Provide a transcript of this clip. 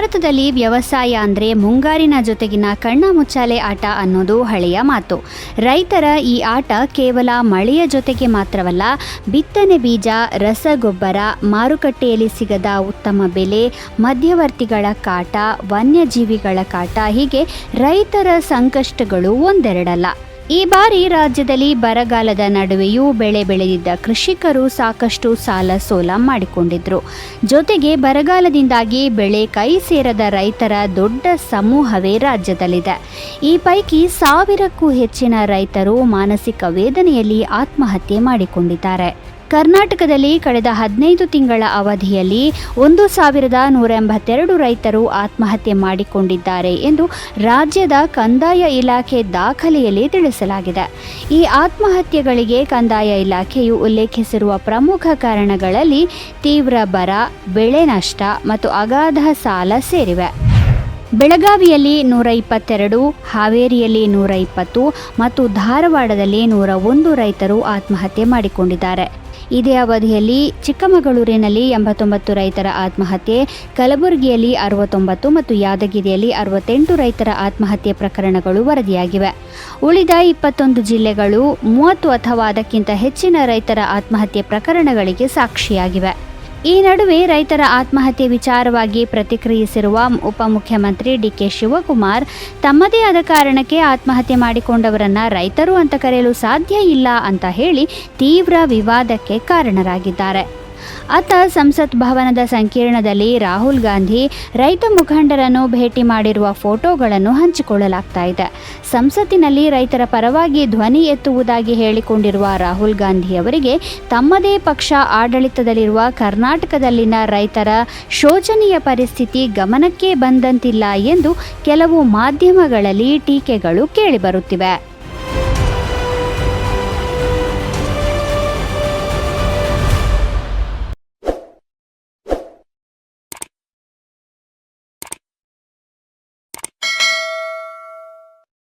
ಕರ್ನಾಟಕದಲ್ಲಿ ವ್ಯವಸಾಯ ಅಂದರೆ ಮುಂಗಾರಿನ ಜೊತೆಗಿನ ಕಣ್ಣ ಮುಚ್ಚಾಲೆ ಆಟ ಅನ್ನೋದು ಹಳೆಯ ಮಾತು. ರೈತರ ಈ ಆಟ ಕೇವಲ ಮಳೆಯ ಜೊತೆಗೆ ಮಾತ್ರವಲ್ಲ, ಬಿತ್ತನೆ ಬೀಜ, ರಸಗೊಬ್ಬರ, ಮಾರುಕಟ್ಟೆಯಲ್ಲಿ ಸಿಗದ ಉತ್ತಮ ಬೆಲೆ, ಮಧ್ಯವರ್ತಿಗಳ ಕಾಟ, ವನ್ಯಜೀವಿಗಳ ಕಾಟ ಹೀಗೆ ರೈತರ ಸಂಕಷ್ಟಗಳು ಒಂದೆರಡಲ್ಲ. ಈ ಬಾರಿ ರಾಜ್ಯದಲ್ಲಿ ಬರಗಾಲದ ನಡುವೆಯೂ ಬೆಳೆ ಬೆಳೆದಿದ್ದ ಕೃಷಿಕರು ಸಾಕಷ್ಟು ಸಾಲ ಸೋಲ ಮಾಡಿಕೊಂಡಿದ್ರು. ಜೊತೆಗೆ ಬರಗಾಲದಿಂದಾಗಿ ಬೆಳೆ ಕೈ ಸೇರದ ರೈತರ ದೊಡ್ಡ ಸಮೂಹವೇ ರಾಜ್ಯದಲ್ಲಿದೆ. ಈ ಪೈಕಿ ಸಾವಿರಕ್ಕೂ ಹೆಚ್ಚಿನ ರೈತರು ಮಾನಸಿಕ ವೇದನೆಯಲ್ಲಿ ಆತ್ಮಹತ್ಯೆ ಮಾಡಿಕೊಂಡಿದ್ದಾರೆ. ಕರ್ನಾಟಕದಲ್ಲಿ ಕಳೆದ ಹದಿನೈದು ತಿಂಗಳ ಅವಧಿಯಲ್ಲಿ ಒಂದು ಸಾವಿರದ ನೂರ ಎಂಬತ್ತೆರಡು ರೈತರು ಆತ್ಮಹತ್ಯೆ ಮಾಡಿಕೊಂಡಿದ್ದಾರೆ ಎಂದು ರಾಜ್ಯದ ಕಂದಾಯ ಇಲಾಖೆ ದಾಖಲೆಯಲ್ಲಿ ತಿಳಿಸಲಾಗಿದೆ. ಈ ಆತ್ಮಹತ್ಯೆಗಳಿಗೆ ಕಂದಾಯ ಇಲಾಖೆಯು ಉಲ್ಲೇಖಿಸಿರುವ ಪ್ರಮುಖ ಕಾರಣಗಳಲ್ಲಿ ತೀವ್ರ ಬರ, ಬೆಳೆ ನಷ್ಟ ಮತ್ತು ಅಗಾಧ ಸಾಲ ಸೇರಿವೆ. ಬೆಳಗಾವಿಯಲ್ಲಿ ನೂರ ಇಪ್ಪತ್ತೆರಡು, ಹಾವೇರಿಯಲ್ಲಿ ನೂರ ಇಪ್ಪತ್ತು ಮತ್ತು ಧಾರವಾಡದಲ್ಲಿ ನೂರ ಒಂದು ರೈತರು ಆತ್ಮಹತ್ಯೆ ಮಾಡಿಕೊಂಡಿದ್ದಾರೆ. ಇದೇ ಅವಧಿಯಲ್ಲಿ ಚಿಕ್ಕಮಗಳೂರಿನಲ್ಲಿ ಎಂಬತ್ತೊಂಬತ್ತು ರೈತರ ಆತ್ಮಹತ್ಯೆ, ಕಲಬುರಗಿಯಲ್ಲಿ ಅರವತ್ತೊಂಬತ್ತು ಮತ್ತು ಯಾದಗಿರಿಯಲ್ಲಿ ಅರವತ್ತೆಂಟು ರೈತರ ಆತ್ಮಹತ್ಯೆ ಪ್ರಕರಣಗಳು ವರದಿಯಾಗಿವೆ. ಉಳಿದ ಇಪ್ಪತ್ತೊಂದು ಜಿಲ್ಲೆಗಳು ಮೂವತ್ತು ಅಥವಾ ಅದಕ್ಕಿಂತ ಹೆಚ್ಚಿನ ರೈತರ ಆತ್ಮಹತ್ಯೆ ಪ್ರಕರಣಗಳಿಗೆ ಸಾಕ್ಷಿಯಾಗಿವೆ. ಈ ನಡುವೆ ರೈತರ ಆತ್ಮಹತ್ಯೆ ವಿಚಾರವಾಗಿ ಪ್ರತಿಕ್ರಿಯಿಸಿರುವ ಉಪಮುಖ್ಯಮಂತ್ರಿ ಡಿಕೆ ಶಿವಕುಮಾರ್, ತಮ್ಮದೇ ಆದ ಕಾರಣಕ್ಕೆ ಆತ್ಮಹತ್ಯೆ ಮಾಡಿಕೊಂಡವರನ್ನ ರೈತರು ಅಂತ ಕರೆಯಲು ಸಾಧ್ಯ ಇಲ್ಲ ಅಂತ ಹೇಳಿ ತೀವ್ರ ವಿವಾದಕ್ಕೆ ಕಾರಣರಾಗಿದ್ದಾರೆ. ಅತ್ತ ಸಂಸತ್ ಭವನದ ಸಂಕೀರ್ಣದಲ್ಲಿ ರಾಹುಲ್ ಗಾಂಧಿ ರೈತ ಮುಖಂಡರನ್ನು ಭೇಟಿ ಮಾಡಿರುವ ಫೋಟೋಗಳನ್ನು ಹಂಚಿಕೊಳ್ಳಲಾಗ್ತಾ ಇದೆ. ಸಂಸತ್ತಿನಲ್ಲಿ ರೈತರ ಪರವಾಗಿ ಧ್ವನಿ ಎತ್ತುವುದಾಗಿ ಹೇಳಿಕೊಂಡಿರುವ ರಾಹುಲ್ ಗಾಂಧಿ ಅವರಿಗೆ ತಮ್ಮದೇ ಪಕ್ಷ ಆಡಳಿತದಲ್ಲಿರುವ ಕರ್ನಾಟಕದಲ್ಲಿನ ರೈತರ ಶೋಚನೀಯ ಪರಿಸ್ಥಿತಿ ಗಮನಕ್ಕೆ ಬಂದಂತಿಲ್ಲ ಎಂದು ಕೆಲವು ಮಾಧ್ಯಮಗಳಲ್ಲಿ ಟೀಕೆಗಳು ಕೇಳಿಬರುತ್ತಿವೆ.